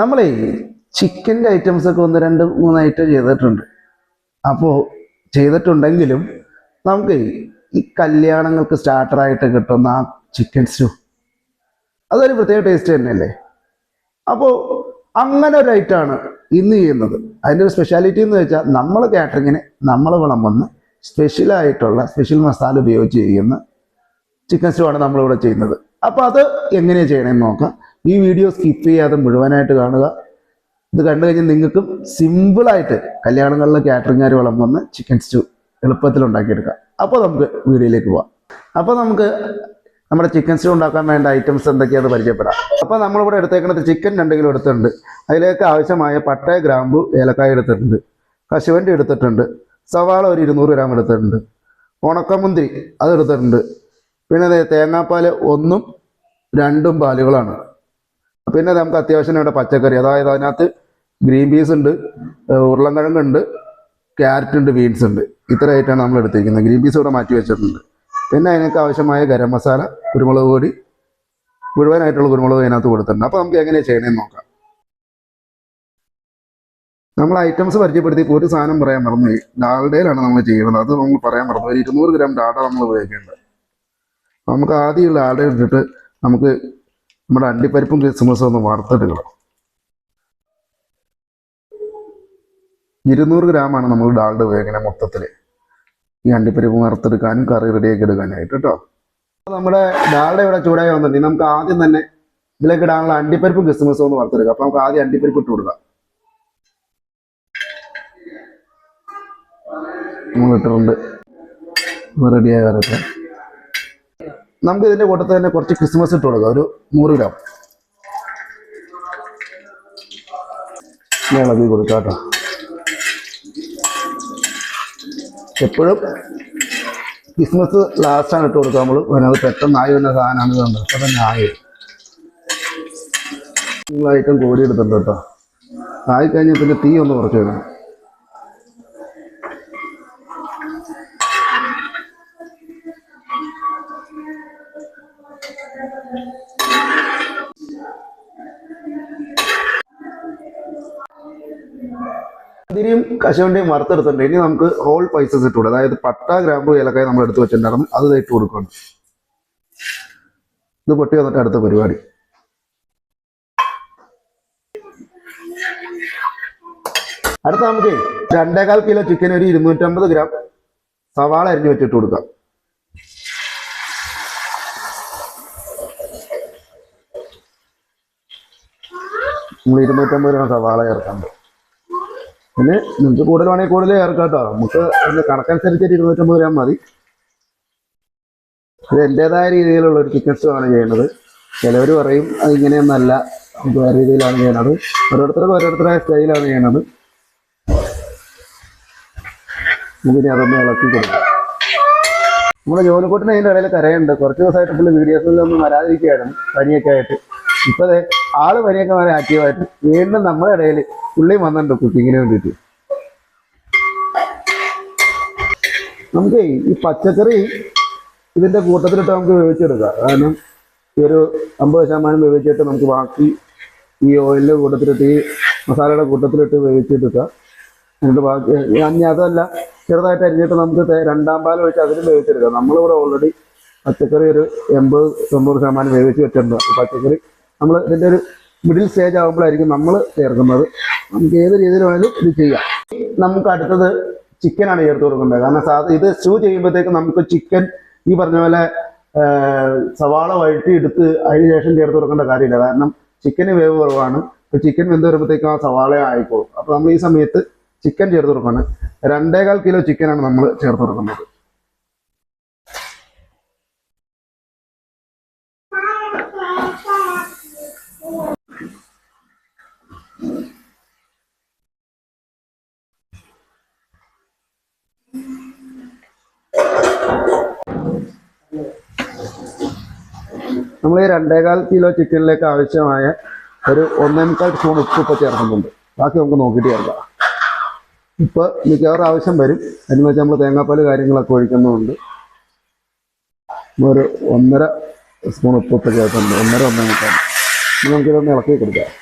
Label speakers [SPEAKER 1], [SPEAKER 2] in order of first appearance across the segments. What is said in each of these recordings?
[SPEAKER 1] നമ്മളേ ചിക്കന്റെ ഐറ്റംസ് ഒക്കെ ഒന്ന് രണ്ട് മൂന്ന് ഐറ്റം ചെയ്തിട്ടുണ്ട്. അപ്പോൾ ചെയ്തിട്ടുണ്ടെങ്കിലും നമുക്ക് ഈ കല്യാണങ്ങൾക്ക് സ്റ്റാർട്ടറായിട്ട് കിട്ടുന്ന ആ ചിക്കൻ സ്റ്റൂ അതൊരു പ്രത്യേക ടേസ്റ്റ് തന്നെയല്ലേ? അപ്പോൾ അങ്ങനെ ഒരു ഐറ്റമാണ് ഇന്ന് ചെയ്യുന്നത്. അതിന്റെ ഒരു സ്പെഷ്യാലിറ്റി എന്ന് വെച്ചാൽ നമ്മൾ കാറ്ററിങ്ങിന് നമ്മൾ വിളമ്പുന്ന സ്പെഷ്യലായിട്ടുള്ള സ്പെഷ്യൽ മസാല ഉപയോഗിച്ച് ചെയ്യുന്ന ചിക്കൻ സ്റ്റൂ ആണ് നമ്മളിവിടെ ചെയ്യുന്നത്. അപ്പോൾ അത് എങ്ങനെയാണ് ചെയ്യണമെന്ന് നോക്കാം. ഈ വീഡിയോ സ്കിപ്പ് ചെയ്യാതെ മുഴുവനായിട്ട് കാണുക. ഇത് കണ്ടു കഴിഞ്ഞാൽ നിങ്ങൾക്കും സിമ്പിളായിട്ട് കല്യാണങ്ങളിലെ കാറ്ററിംഗുകാർ വിളമ്പുന്ന ചിക്കൻ സ്റ്റൂ എളുപ്പത്തിൽ ഉണ്ടാക്കിയെടുക്കാം. അപ്പോൾ നമുക്ക് വീഡിയോയിലേക്ക് പോവാം. അപ്പോൾ നമുക്ക് നമ്മുടെ ചിക്കൻ സ്റ്റൂ ഉണ്ടാക്കാൻ വേണ്ട ഐറ്റംസ് എന്തൊക്കെയാണെന്ന് പരിചയപ്പെടാം. അപ്പോൾ നമ്മളിവിടെ എടുത്തേക്കുന്നത് ചിക്കൻ രണ്ട് കിലോ എടുത്തിട്ടുണ്ട്. അതിലേക്ക് ആവശ്യമായ പട്ട ഗ്രാമ്പു ഏലക്കായ എടുത്തിട്ടുണ്ട്. കശുവണ്ടി എടുത്തിട്ടുണ്ട്. സവാള ഒരു ഇരുന്നൂറ് ഗ്രാം എടുത്തിട്ടുണ്ട്. ഉണക്കമുന്തിരി അത് എടുത്തിട്ടുണ്ട്. പിന്നെ തേങ്ങാപ്പാൽ ഒന്നും രണ്ടും പാലുകളാണ്. പിന്നെ നമുക്ക് അത്യാവശ്യം ഇവിടെ പച്ചക്കറി അതായത് അതിനകത്ത് ഗ്രീൻ പീസ് ഉണ്ട് ഉരുളൻകിഴങ്ങുണ്ട് ക്യാരറ്റ് ഉണ്ട് ബീൻസ് ഉണ്ട്. ഇത്ര ആയിട്ടാണ് നമ്മൾ എടുത്തിരിക്കുന്നത്. ഗ്രീൻ പീസ് ഇവിടെ മാറ്റി വെച്ചിട്ടുണ്ട്. പിന്നെ അതിനൊക്കെ ആവശ്യമായ ഗരം മസാല കുരുമുളക് പൊടി മുഴുവനായിട്ടുള്ള കുരുമുളക് അതിനകത്ത് കൊടുത്തിട്ടുണ്ട്. അപ്പോൾ നമുക്ക് എങ്ങനെയാണ് ചെയ്യണമെന്ന് നോക്കാം. നമ്മൾ ഐറ്റംസ് പരിചയപ്പെടുത്തി ഒരു സാധനം പറയാൻ മറന്നു ഡാൽഡയിലാണ് നമ്മൾ ചെയ്യുന്നത്. അത് നമ്മൾ പറയാൻ മറന്നു ഒരു ഇരുന്നൂറ് ഗ്രാം ഡാൽഡ നമ്മൾ ഉപയോഗിക്കേണ്ടത് നമുക്ക് ആദ്യമുള്ള ആൾഡ ഇട്ടിട്ട് നമുക്ക് നമ്മുടെ അണ്ടിപ്പരിപ്പും ക്രിസ്മസും ഒന്ന് വറുത്തെടുക്കണം ഇരുന്നൂറ് ഗ്രാമാണ് നമ്മൾ ഡാളുടെ ഉപയോഗിക്കുന്നത് മൊത്തത്തിൽ ഈ അണ്ടിപ്പരിപ്പ് വറുത്തെടുക്കാനും കറി റെഡിയാക്കി എടുക്കാനായിട്ട് കേട്ടോ. നമ്മുടെ ഡാളുടെ ഇവിടെ ചൂടായി വന്നിട്ടുണ്ടെങ്കിൽ നമുക്ക് ആദ്യം തന്നെ ഇതിലേക്ക് ഇടാനുള്ള അണ്ടിപ്പരിപ്പും ക്രിസ്മസും ഒന്ന് വറുത്തെടുക്കാം. അപ്പോൾ നമുക്ക് ആദ്യം അണ്ടിപ്പരിപ്പ് ഇട്ട് കൊടുക്കാം. നമ്മൾ ഇട്ടിട്ടുണ്ട്. റെഡിയായി വരട്ടെ. നമുക്ക് ഇതിന്റെ കൂട്ടത്തിൽ തന്നെ കുറച്ച് ക്രിസ്മസ് ഇട്ട് കൊടുക്കാം. ഒരു നൂറ് ഗ്രാം ഞാൻ ഇളകി കൊടുക്കാം കേട്ടോ എപ്പോഴും ക്രിസ്മസ് ലാസ്റ്റാണ് ഇട്ട് കൊടുക്കുക നമ്മൾ അത് പെട്ടെന്ന് ആയി വരുന്ന സാധനമാണ് ഇതുണ്ട് അപ്പം തന്നെ ആയി. നിങ്ങൾ ഐറ്റം കോരി എടുത്തിട്ടുണ്ട് കേട്ടോ. ആയിക്കഴിഞ്ഞാൽ പിന്നെ തീ ഒന്ന് കുറച്ച് വേണം ഇതിനെയും കശുവണ്ടിയും വറുത്തെടുത്തിട്ടുണ്ട്. ഇനി നമുക്ക് ഹോൾ പൈസസ് ഇട്ടുകൂടെ അതായത് പട്ട ഗ്രാമ്പു ഏലക്കായ നമ്മൾ എടുത്ത് വെച്ചിട്ടുണ്ടായിരുന്നു. അത് ഇട്ട് കൊടുക്കണം ഇത് പൊട്ടി വന്നിട്ട് അടുത്ത പരിപാടി. അടുത്ത നമുക്ക് രണ്ടേകാൽ കിലോ ചിക്കൻ ഒരു ഇരുന്നൂറ്റമ്പത് ഗ്രാം സവാള അരിഞ്ഞു വെച്ചിട്ട് കൊടുക്കാം. നമ്മൾ ഇരുന്നൂറ്റമ്പത് ഗ്രാം സവാള ചേർക്കാണ്ട് പിന്നെ നിങ്ങൾക്ക് കൂടുതൽ വേണമെങ്കിൽ കൂടുതൽ ചേർക്കാട്ടോ കേട്ടോ നമുക്ക് അതിന്റെ കണക്കനുസരിച്ച് ഇരുന്നൂറ്റമ്പത് ഗ്രാം മതി. ഇത് എന്റെതായ രീതിയിലുള്ള ഒരു ആണ് ചെയ്യുന്നത്. ചിലവർ പറയും അത് ഇങ്ങനെയൊന്നല്ല. നമുക്ക് വേറെ രീതിയിലാണ് ചെയ്യുന്നത്. ഓരോരുത്തർക്ക് ഓരോരുത്തരുടെ സ്റ്റൈലാണ് ചെയ്യുന്നത്. നമുക്കിനി അതൊന്ന് ഇളക്കി കൊടുക്കാം. നമ്മുടെ ജോലിക്കൂട്ടിന് അതിന്റെ ഇടയിൽ കരയുണ്ട്. കുറച്ച് ദിവസമായിട്ട് പുള്ളി വീഡിയോസിലൊന്നും വരാതിരിക്കുകയായിരുന്നു. പനിയൊക്കെ ആയിട്ട്. ഇപ്പൊ ദേ ആൾ പനിയൊക്കെ വളരെ ആക്റ്റീവായിട്ട് വീണ്ടും നമ്മുടെ ഇടയിൽ പുള്ളി വന്നിട്ടുണ്ട് കുക്കിങ്ങിന് വേണ്ടിയിട്ട്. നമുക്ക് ഈ പച്ചക്കറി ഇതിന്റെ കൂട്ടത്തിലിട്ട് നമുക്ക് വേവിച്ചെടുക്കാം. കാരണം ഈ ഒരു അമ്പത് ശതമാനം വേവിച്ചിട്ട് നമുക്ക് ബാക്കി ഈ ഓയിലിന്റെ കൂട്ടത്തിലിട്ട് ഈ മസാലയുടെ കൂട്ടത്തിലിട്ട് വേവിച്ചെടുക്കാം. എന്നിട്ട് ബാക്കി ഇനി അതല്ല ചെറുതായിട്ട് അരിഞ്ഞിട്ട് നമുക്ക് രണ്ടാം പാൽ വെച്ച് അതിന് വേവിച്ചെടുക്കാം. നമ്മളിവിടെ ഓൾറെഡി പച്ചക്കറി ഒരു എൺപത് തൊണ്ണൂറ് ശതമാനം വേവിച്ച് വെച്ചിട്ടുണ്ട്. പച്ചക്കറി നമ്മൾ ഇതിന്റെ ഒരു മിഡിൽ സ്റ്റേജ് ആകുമ്പോഴായിരിക്കും നമ്മൾ ചേർക്കുന്നത്. നമുക്ക് ഏത് രീതിയിലായാലും ഇത് ചെയ്യാം. നമുക്ക് അടുത്തത് ചിക്കനാണ് ചേർത്ത് കൊടുക്കേണ്ടത്. കാരണം സാധാ ഇത് സ്റ്റൂ ചെയ്യുമ്പോഴത്തേക്ക് നമുക്ക് ചിക്കൻ ഈ പറഞ്ഞ പോലെ സവാള വഴറ്റി എടുത്ത് അതിന് ശേഷം ചേർത്ത് കൊടുക്കേണ്ട കാര്യമില്ല. കാരണം ചിക്കന് വേവ് കുറവാണ്. അപ്പോൾ ചിക്കൻ വെന്ത് വരുമ്പോഴത്തേക്കും ആ സവാള ആയിക്കോളും. അപ്പോൾ നമ്മൾ ഈ സമയത്ത് ചിക്കൻ ചേർത്ത് കൊടുക്കണം. രണ്ടേകാൽ കിലോ ചിക്കനാണ് നമ്മൾ ചേർത്ത് കൊടുക്കുന്നത് നമ്മൾ ഈ രണ്ടേകാൽ കിലോ ചിക്കനിലേക്ക് ആവശ്യമായ ഒരു ഒന്നേ മുക്കാൽ സ്പൂൺ ഉപ്പ് ഇപ്പോൾ ചേർക്കുന്നുണ്ട്. ബാക്കി നമുക്ക് നോക്കിയിട്ട് ചേർക്കാം. ഉപ്പ് മിക്കവാറും ആവശ്യം വരും. എന്ന് വെച്ചാൽ നമ്മൾ തേങ്ങാപ്പാൽ കാര്യങ്ങളൊക്കെ ഒഴിക്കുന്നുണ്ട് ഒരു ഒന്നര സ്പൂൺ ഉപ്പ് ഇപ്പോൾ ചേർക്കുന്നുണ്ട്. ഒന്നര ഒന്നേ മുക്കാൽ ഇനി നമുക്കിതൊന്ന് ഇളക്കി കൊടുക്കാം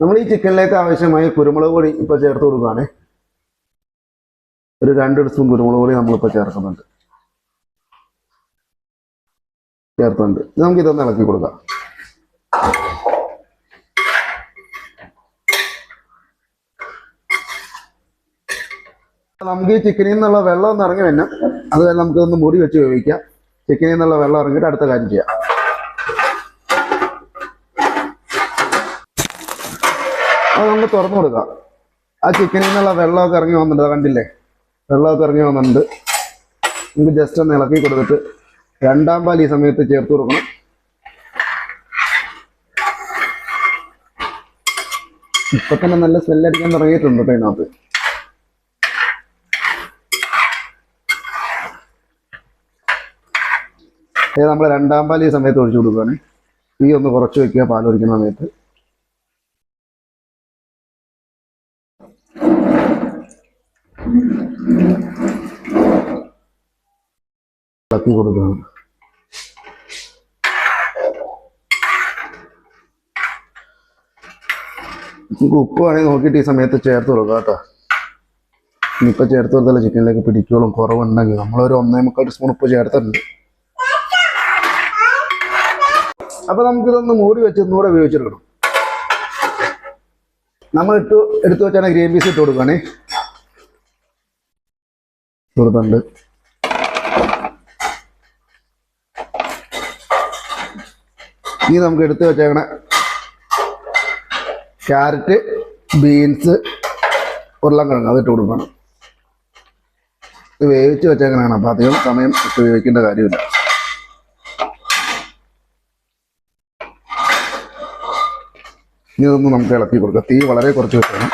[SPEAKER 1] ഈ ചിക്കനിലേക്ക് ആവശ്യമായ കുരുമുളക് പൊടി ഇപ്പൊ ചേർത്ത് കൊടുക്കുകയാണ്. ഒരു രണ്ട് സ്പൂൺ കുരുമുളക് പൊടി നമ്മളിപ്പോൾ ചേർക്കുന്നുണ്ട്. ചേർത്തുണ്ട് നമുക്ക് ഇതൊന്ന് ഇളക്കി കൊടുക്കാം. നമുക്ക് ഈ ചിക്കനിൽ നിന്നുള്ള വെള്ളം ഒന്ന് ഇറങ്ങി വരണം. അത് നമുക്കൊന്ന് മൂടി വെച്ച് ഉപയോഗിക്കാം ചിക്കനിൽ നിന്നുള്ള വെള്ളം ഇറങ്ങിയിട്ട് അടുത്ത കാര്യം ചെയ്യാം. അത് നമ്മൾ തുറന്നു കൊടുക്കാം. ആ ചിക്കനിൽ നിന്നുള്ള വെള്ളമൊക്കെ ഇറങ്ങി വന്നിട്ടുണ്ട്. കണ്ടില്ലേ? വെള്ളമൊക്കെ ഇറങ്ങി വന്നിട്ടുണ്ട്. നമുക്ക് ജസ്റ്റ് ഒന്ന് ഇളക്കി കൊടുത്തിട്ട് രണ്ടാം പാൽ ഈ സമയത്ത് ചേർത്ത് കൊടുക്കണം. ഇപ്പൊ തന്നെ നല്ല സ്മെല്ലടിക്കാൻ തുടങ്ങിയിട്ടുണ്ട് കേട്ടോ ഇതിനകത്ത്. നമ്മൾ രണ്ടാം പാൽ ഈ സമയത്ത് ഒഴിച്ചു കൊടുക്കുകയാണ് തീ ഒന്ന് കുറച്ച് വെക്കുക പാൽ ഒഴിക്കുന്ന സമയത്ത്. ഇളക്കി കൊടുക്കണം. നമുക്ക് ഉപ്പ് വേണമെങ്കിൽ നോക്കിയിട്ട് ഈ സമയത്ത് ചേർത്ത് കൊടുക്കുക കേട്ടോ. ഇനിയിപ്പോൾ ചേർത്ത് കൊടുത്താലും ചിക്കനിലേക്ക് പിടിക്കോളും കുറവുണ്ടെങ്കിൽ. നമ്മളൊരു ഒന്നേ മുക്കാൽ സ്പൂൺ ഉപ്പ് ചേർത്തിട്ടുണ്ട്. അപ്പൊ നമുക്കിതൊന്ന് മൂടി വെച്ച് ഒന്നുകൂടെ ഉപയോഗിച്ചെടുക്കണം. നമ്മൾ ഇട്ട് എടുത്തു വെച്ചാണ് ഗ്രീൻ പീസ് ഇട്ട് കൊടുക്കുകയാണേ കൊടുത്തുണ്ട് ഇനി നമുക്ക് എടുത്തു വെച്ചേക്കണ. ക്യാരറ്റ് ബീൻസ് ഉരുളക്കിഴങ്ങ് അതിട്ട് കൊടുക്കണം. ഇത് വേവിച്ച് വെച്ചേക്കണാണ് അപ്പം അധികം സമയം ഇട്ട് വേവിക്കേണ്ട കാര്യമില്ല. ഇനി ഇതൊന്ന് നമുക്ക് ഇളക്കി കൊടുക്കാം. തീ വളരെ കുറച്ച് വെക്കണം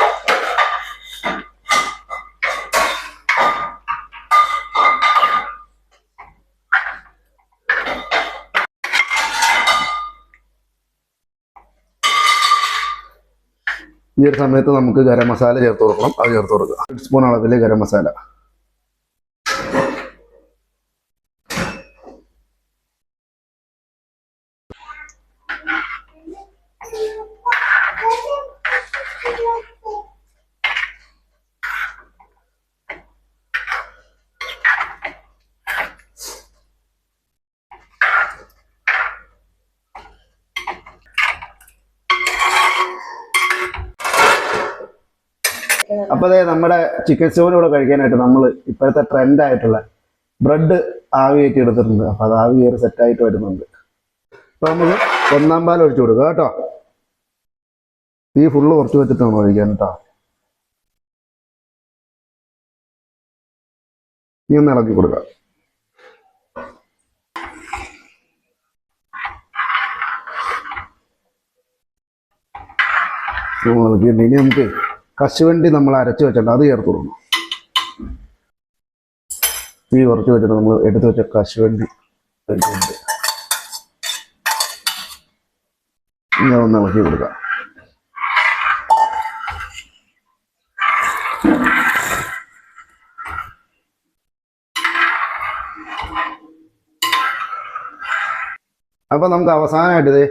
[SPEAKER 1] ഈ ഒരു സമയത്ത് നമുക്ക് ഗരം മസാല ചേർത്ത് കൊടുക്കണം. അത് ചേർത്ത് കൊടുക്കുക. ഒരു സ്പൂൺ അളവിൽ ഗരം മസാല. അപ്പൊ അതെ നമ്മുടെ ചിക്കൻ സ്റ്റോവിന് കൂടെ കഴിക്കാനായിട്ട് നമ്മൾ ഇപ്പോഴത്തെ ട്രെൻഡ് ആയിട്ടുള്ള ബ്രെഡ് ആവി കയറ്റി എടുത്തിട്ടുണ്ട്. അപ്പൊ അത് ആവി കയറി സെറ്റ് ആയിട്ട് വരുന്നുണ്ട്. അപ്പൊ നമുക്ക് ഒന്നാം പാൽ ഒഴിച്ചു കൊടുക്കുക കേട്ടോ. തീ ഫുള്ള് കുറച്ച് വെച്ചിട്ടാണ് ഒഴിക്കാൻ കേട്ടോ. ഇനി ഒന്ന് ഇളക്കി ഇളക്കിയിട്ട് ഇനി നമുക്ക് കശുവണ്ടി നമ്മൾ അരച്ച് വെച്ചിട്ടുണ്ട് അത് ചേർത്ത് കൊടുക്കണം. തീ കുറച്ച് വെച്ചിട്ട് നമ്മൾ എടുത്ത് വെച്ച കശുവണ്ടി ഇങ്ങനെ ഒന്ന് ഇളക്കി കൊടുക്കാം. അപ്പൊ നമുക്ക് അവസാനമായിട്ട് ഇത്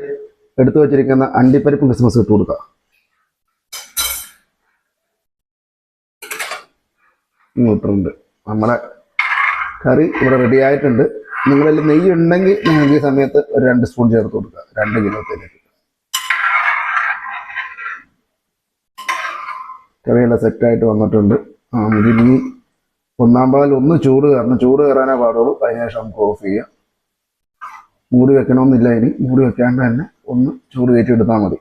[SPEAKER 1] എടുത്തു വെച്ചിരിക്കുന്ന അണ്ടിപ്പരിപ്പ് ക്രിസ്മസ് ഇട്ട് കൊടുക്കാം. ഇങ്ങോട്ടുണ്ട് നമ്മുടെ കറി ഇവിടെ റെഡി ആയിട്ടുണ്ട്. നിങ്ങളിൽ നെയ്യ് ഉണ്ടെങ്കിൽ നിങ്ങൾക്ക് ഈ സമയത്ത് ഒരു രണ്ട് സ്പൂൺ ചേർത്ത് കൊടുക്കുക. രണ്ട് കിലോത്തേക്ക് കറിയെല്ലാം സെറ്റായിട്ട് വന്നിട്ടുണ്ട്. ഇതിനി ഒന്നാം പാൽ ഒന്ന് ചൂട് കയറണം. ചൂട് കയറാനേ പാടുള്ളൂ. അതിനുശേഷം നമുക്ക് ഓഫ് ചെയ്യാം. മൂടി വെക്കണമെന്നില്ല ഇനി. മൂടി വെക്കാണ്ട് തന്നെ ഒന്ന് ചൂട് കയറ്റി എടുത്താൽ മതി.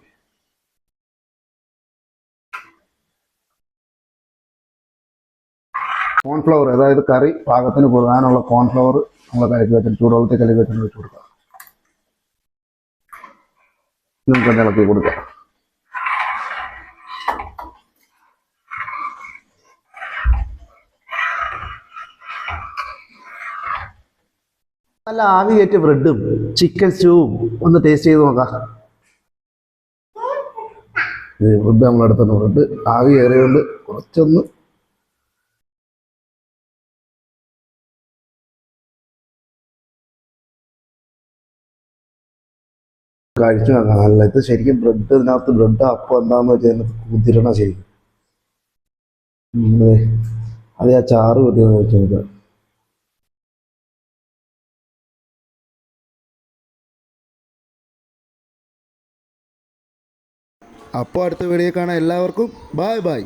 [SPEAKER 1] കോൺഫ്ലവർ അതായത് കറി പാകത്തിന് കുറുകാനുള്ള കോൺഫ്ലവർ നമ്മൾ കലക്കി വെച്ചിട്ട് ചൂടുവെള്ളത്തിൽ കലക്കി വെച്ചിട്ട് വെച്ച് കൊടുക്കാം. നമുക്ക് ഇളക്കി കൊടുക്കാം. നല്ല ആവി കയറ്റ ബ്രെഡും ചിക്കൻ സ്റ്റൂവും ഒന്ന് ടേസ്റ്റ് ചെയ്ത് നോക്കാം. ബ്രെഡ് നമ്മൾ എടുത്തിട്ടുണ്ട് ബ്രെഡ് ആവി കയറിയുകൊണ്ട് കുറച്ചൊന്ന് കഴിച്ചു നോക്കാം നല്ല ഇത് ശരിക്കും ബ്രെഡ് ഇതിനകത്ത് ബ്രെഡ് അപ്പം എന്താന്ന് വെച്ചാൽ ഇതിനകത്ത് കുതിരണ ശരിക്കും. അത് ആ ചാറ് കുത്തിയെന്ന് വെച്ച് നോക്കാം അപ്പോൾ അടുത്ത വീഡിയോ കാണാൻ എല്ലാവർക്കും ബായ് ബായ്